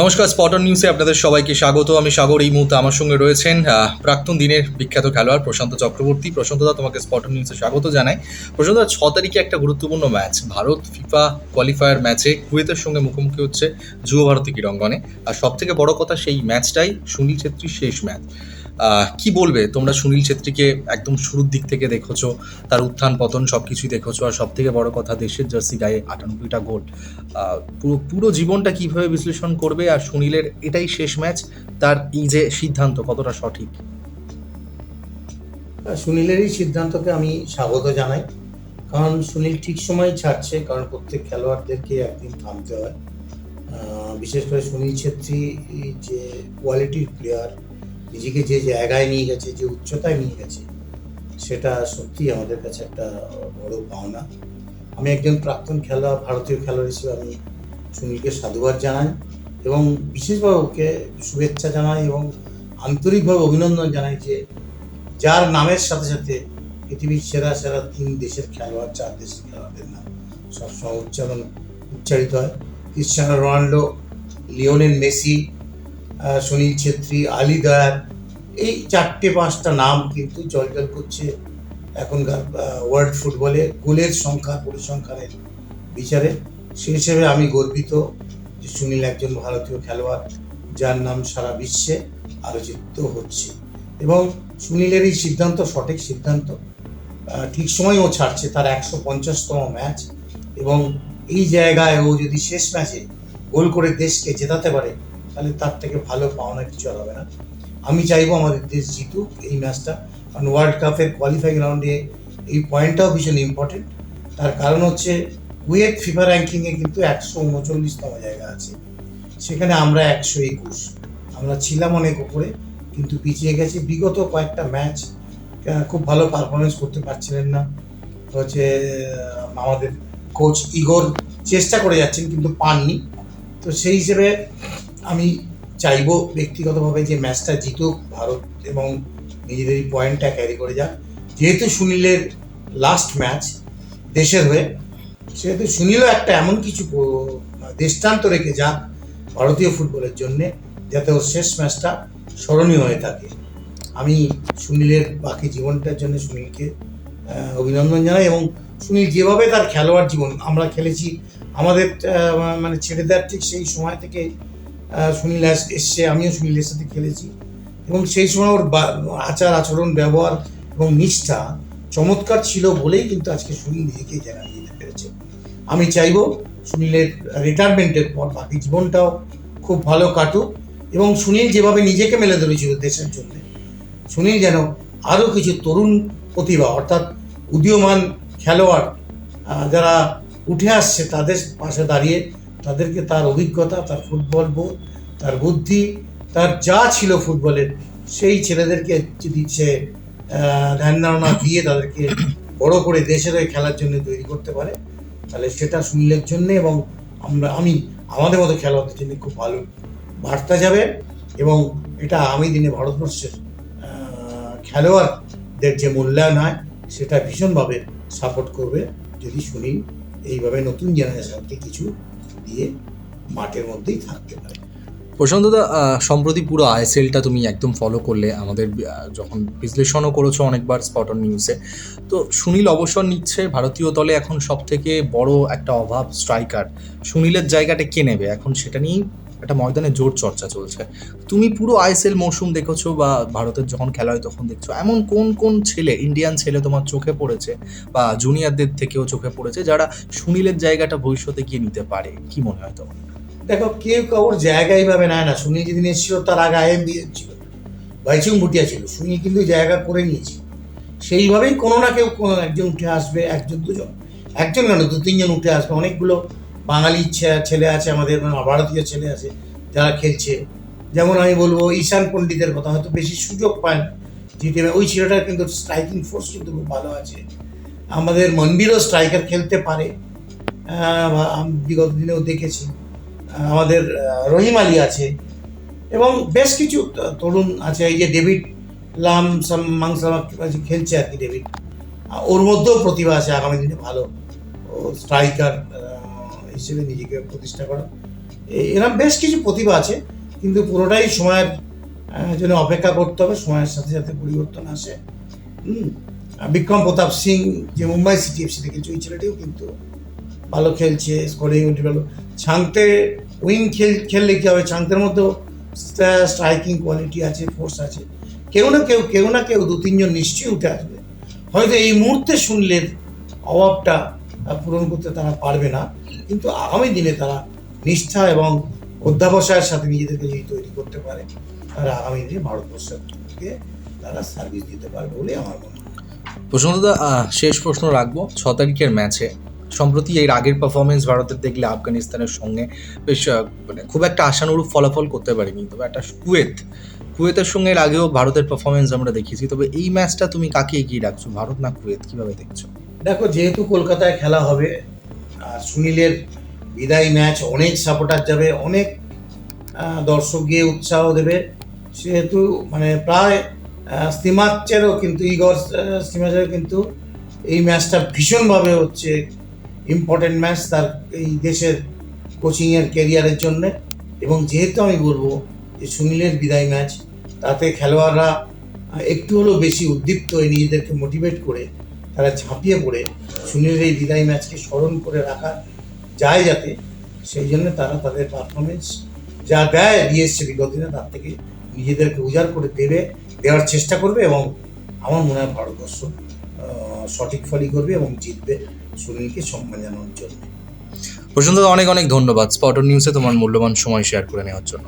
নমস্কার স্পটন নিউজে আপনাদের সবাইকে স্বাগত। আমি সাগর, এই মুহূর্তে আমার সঙ্গে রয়েছেন প্রাক্তন দিনের বিখ্যাত খেলোয়াড় প্রশান্ত চক্রবর্তী। প্রশান্তদা তোমাকে স্পটন নিউজে স্বাগত জানাই। প্রশান্তদা ছ তারিখে একটা গুরুত্বপূর্ণ ম্যাচ, ভারত ফিফা কোয়ালিফায়ার ম্যাচে কুয়েতের সঙ্গে মুখোমুখি হচ্ছে যুব ভারতী ক্রীড়াঙ্গনে। আর সবথেকে বড় কথা সেই ম্যাচটাই সুনীল ছেত্রীর শেষ ম্যাচ। কি বলবে? তোমরা সুনীল ছেত্রীকে একদম শুরুর দিক থেকে দেখেছ, তার উত্থান, পতন সব কিছুই দেখেছ, আর সব থেকে বড় কথা দেশের জার্সি গায়ে আটানব্বইটা গোল পুরো পুরো জীবনটা কীভাবে বিশ্লেষণ করবে আর সুনীলের এটাই শেষ ম্যাচ তার এই যে সিদ্ধান্ত, কতটা সঠিক? সুনীলের এই সিদ্ধান্তকে আমি স্বাগত জানাই। কারণ সুনীল ঠিক সময় ছাড়ছে, কারণ প্রত্যেক খেলোয়াড়দেরকে একদিন থামতে হয়। বিশেষ করে সুনীল ছেত্রী যে কোয়ালিটির প্লেয়ার নিজেকে যে জায়গায় নিয়ে গেছে, যে উচ্চতায় নিয়ে গেছে, সেটা সত্যি আমাদের কাছে একটা বড় পাওনা। আমি একজন প্রাক্তন খেলা ভারতীয় খেলোয়াড় হিসেবে আমি সুনীলকে সাধুবাদ জানাই এবং বিশেষভাবে ওকে শুভেচ্ছা জানাই এবং আন্তরিকভাবে অভিনন্দন জানাই যে যার নামের সাথে সাথে পৃথিবীর সেরা সেরা তিন দেশের খেলোয়াড়, চার দেশের খেলোয়াড়দের নাম সবসময় উচ্চারণ, উচ্চারিত হয়। Cristiano Ronaldo, Lionel Messi Sunil Chhetri, Ali দয়ার এই চারটে পাঁচটা নাম কিন্তু জলজল করছে এখনকার ওয়ার্ল্ড ফুটবলে গোলের সংখ্যা পরিসংখ্যানের বিচারে। সে হিসেবে আমি গর্বিত যে সুনীল একজন ভারতীয় খেলোয়াড়, যার নাম সারা বিশ্বে আলোচিত হচ্ছে। এবং সুনীলের এই সিদ্ধান্ত, সঠিক সিদ্ধান্ত ঠিক সময় ও ছাড়ছে। তার একশো পঞ্চাশতম ম্যাচ এবং এই জায়গায় ও যদি শেষ ম্যাচে গোল করে দেশকে জেতাতে পারে তাহলে তার থেকে ভালো পাওনা কিছু আর হবে না। আমি চাইব আমাদের দেশ জিতুক এই ম্যাচটা। কারণ ওয়ার্ল্ড কাপের কোয়ালিফাইং রাউন্ডে এই পয়েন্টটাও ভীষণ ইম্পর্টেন্ট তার কারণ হচ্ছে কুয়েত ফিফা র্যাঙ্কিংয়ে কিন্তু একশো উনচল্লিশতম জায়গা আছে। সেখানে আমরা একশো একুশ। আমরা ছিলাম অনেক উপরে, কিন্তু পিছিয়ে গেছি। বিগত কয়েকটা ম্যাচ খুব ভালো পারফরমেন্স করতে পারছিলেন না। হচ্ছে আমাদের কোচ ইগোর চেষ্টা করে যাচ্ছেন, কিন্তু পাননি। তো সেই হিসেবে আমি চাইব ব্যক্তিগতভাবে যে ম্যাচটা জিতুক ভারত এবং নিজেদের এই পয়েন্টটা ক্যারি করে যাক। যেহেতু সুনীলের লাস্ট ম্যাচ দেশের হয়ে, সেহেতু সুনীলও একটা এমন কিছু দৃষ্টান্ত রেখে যাক ভারতীয় ফুটবলের জন্যে, যাতে ওর শেষ ম্যাচটা স্মরণীয় হয়ে থাকে। আমি সুনীলের বাকি জীবনটার জন্য সুনীলকে অভিনন্দন জানাই এবং সুনীল যেভাবে তার খেলোয়াড় জীবন, আমরা খেলেছি, আমাদের মানে ছেড়ে দেওয়ার ঠিক সেই সময় থেকে সুনীল এসছে, আমিও সুনীলের সাথে খেলেছি। এবং সেই সময় ওর আচার আচরণ, ব্যবহার এবং নিষ্ঠা চমৎকার ছিল বলেই কিন্তু আজকে সুনীল নিজেকে জায়গা দিতে পেরেছে। আমি চাইব সুনীলের রিটায়ারমেন্টের পর বাকি জীবনটাও খুব ভালো কাটুক এবং সুনীল যেভাবে নিজেকে মেলে ধরেছিল দেশের জন্য, সুনীল যেন আরও কিছু তরুণ প্রতিভা, অর্থাৎ উদীয়মান খেলোয়াড় যারা উঠে আসছে তাদের পাশে দাঁড়িয়ে তাদেরকে তার অভিজ্ঞতা, তার ফুটবল বোধ, তার বুদ্ধি, তার যা ছিল ফুটবলের, সেই ছেলেদেরকে যদি সে ধ্যান ধারণা দিয়ে তাদেরকে বড় করে দেশের হয়ে খেলার জন্য তৈরি করতে পারে, তাহলে সেটা সুনীলের জন্য এবং আমরা, আমি, আমাদের মতো খেলোয়াড়দের জন্য খুব ভালো বার্তা যাবে এবং এটা আগামী দিনে ভারতবর্ষের খেলোয়াড়দের যে মূল্যায়ন হয়, সেটা ভীষণভাবে সাপোর্ট করবে যদি সুনীল এইভাবে নতুন জেনারেশনকে কিছু দিয়ে মাঠের মধ্যেই থাকতে পারে। প্রশান্তদা সম্প্রতি পুরো আইএসএলটা তুমি একদম ফলো করলে, আমাদের যখন বিশ্লেষণও করেছ অনেকবার স্পট অন নিউজে তো সুনীল অবসর নিচ্ছে, ভারতীয় দলে এখন সব থেকে বড় একটা অভাব স্ট্রাইকার সুনীলের জায়গাটা কে নেবে? এখন সেটা নিয়েই একটা ময়দানে জোর চর্চা চলছে। তুমি পুরো আইএসএল মৌসুম দেখেছ বা ভারতের যখন খেলা হয় তখন দেখছ। এমন কোন কোন ছেলে ইন্ডিয়ান ছেলে তোমার চোখে পড়েছে বা জুনিয়রদের থেকেও চোখে পড়েছে যারা সুনীলের জায়গাটা ভবিষ্যতে গিয়ে নিতে পারে? কি মনে হয় তোমার? দেখো, কেউ কারোর জায়গা এইভাবে নেয় না। সুনীল যেদিন এসেছিল তার আগে আইএম ছিল। বাইচুং ভুটিয়া ছিল। সুনীল কিন্তু জায়গা করে নিয়েছে। সেইভাবেই কোনো না কেউ একজন উঠে আসবে, একজন দুজন। একজন কেন? দু তিনজন উঠে আসবে। অনেকগুলো বাঙালি ছেলে আছে, আমাদের মানে ভারতীয় ছেলে আছে, যারা খেলছে। যেমন আমি বলব, ঈশান পণ্ডিতের কথা, হয়তো বেশি সুযোগ পায় না টিমে ওই ছেলেটার কিন্তু স্ট্রাইকিং ফোর্স কিন্তু খুব ভালো আছে। আমাদের মন্দিরও স্ট্রাইকার খেলতে পারে। বিগত দিনেও দেখেছি। আমাদের রহিম আলী আছে। এবং বেশ কিছু তরুণ আছে। এই যে ডেভিড লাম, সাম মাংসামা খেলছে আর কি ডেভিড। ওর মধ্যেও প্রতিভা আছে। আগামী দিনে ভালো স্ট্রাইকার হিসেবে নিজেকে প্রতিষ্ঠা করা। এ- এরম বেশ কিছু প্রতিভা আছে, কিন্তু পুরোটাই সময়ের জন্য অপেক্ষা করতে হবে, সময়ের সাথে সাথে পরিবর্তন আসে। বিক্রম প্রতাপ সিং যে মুম্বাই সিটি এফসি থেকে ওই ছেলেটিও কিন্তু ভালো খেলছে স্কোরিং ভালো ছাংতে উইং খেল, খেললে কী হবে? ছাংতের মধ্যেও স্ট্রাইকিং কোয়ালিটি আছে ফোর্স আছে। কেউ না কেউ কেউ না কেউ দু তিনজন নিশ্চয়ই উঠে আসবে। হয়তো এই মুহূর্তে শুনলে অভাবটা পূরণ করতে তারা পারবে না। কিন্তু আগামী দিনে তারা নিষ্ঠা এবং অধ্যাবসায়ের সাথে নিজেদেরকে যদি তৈরি করতে পারে তারা আগামী দিনে ভারতবর্ষকে তারা সার্ভিস দিতে পারবে বলে আমার মনে হয়। শেষ প্রশ্ন রাখব। ছ তারিখের ম্যাচে সম্প্রতি এর আগের পারফরমেন্স ভারতের দেখলে আফগানিস্তানের সঙ্গে বেশ মানে খুব একটা আশানুরূপ ফলাফল করতে পারেনি। তবে একটা কুয়েত, কুয়েতের সঙ্গে এর আগেও ভারতের পারফরমেন্স আমরা দেখেছি। তবে এই ম্যাচটা তুমি কাকে এগিয়ে রাখছো? ভারত না কুয়েত? কীভাবে দেখছ? দেখো, যেহেতু কলকাতায় খেলা হবে, আর সুনীলের বিদায়ী ম্যাচ অনেক সাপোর্টার যাবে, অনেক দর্শক গিয়ে উৎসাহ দেবে। সেহেতু মানে প্রায় স্টিমাচেরও কিন্তু ইগর স্টিমাচেরও কিন্তু এই ম্যাচটা ভীষণভাবে হচ্ছে ইম্পর্টেন্ট ম্যাচ তার এই দেশের কোচিংয়ের কেরিয়ারের জন্যে। এবং যেহেতু আমি বলব যে সুনীলের বিদায় ম্যাচ, তাতে খেলোয়াড়রা একটু হলেও বেশি উদ্দীপ্ত হয়ে নিজেদেরকে মোটিভেট করে তারা ঝাঁপিয়ে পড়ে। সুনীলের এই বিদায় ম্যাচকে স্মরণ করে রাখা যায় যাতে, সেই জন্য তারা তাদের পারফরমেন্স যা দেয় এসছে বিগত দিনে, তার থেকে নিজেদেরকে উজাড় করে দেবে, দেওয়ার চেষ্টা করবে এবং আমার মনে হয় ভারতবর্ষ সঠিক ফলই করবে এবং জিতবে সুনীলকে সম্মান জানানোর জন্য। প্রশান্তদা অনেক অনেক ধন্যবাদ। স্পটন নিউজে তোমার মূল্যবান সময় শেয়ার করে নেওয়ার জন্য।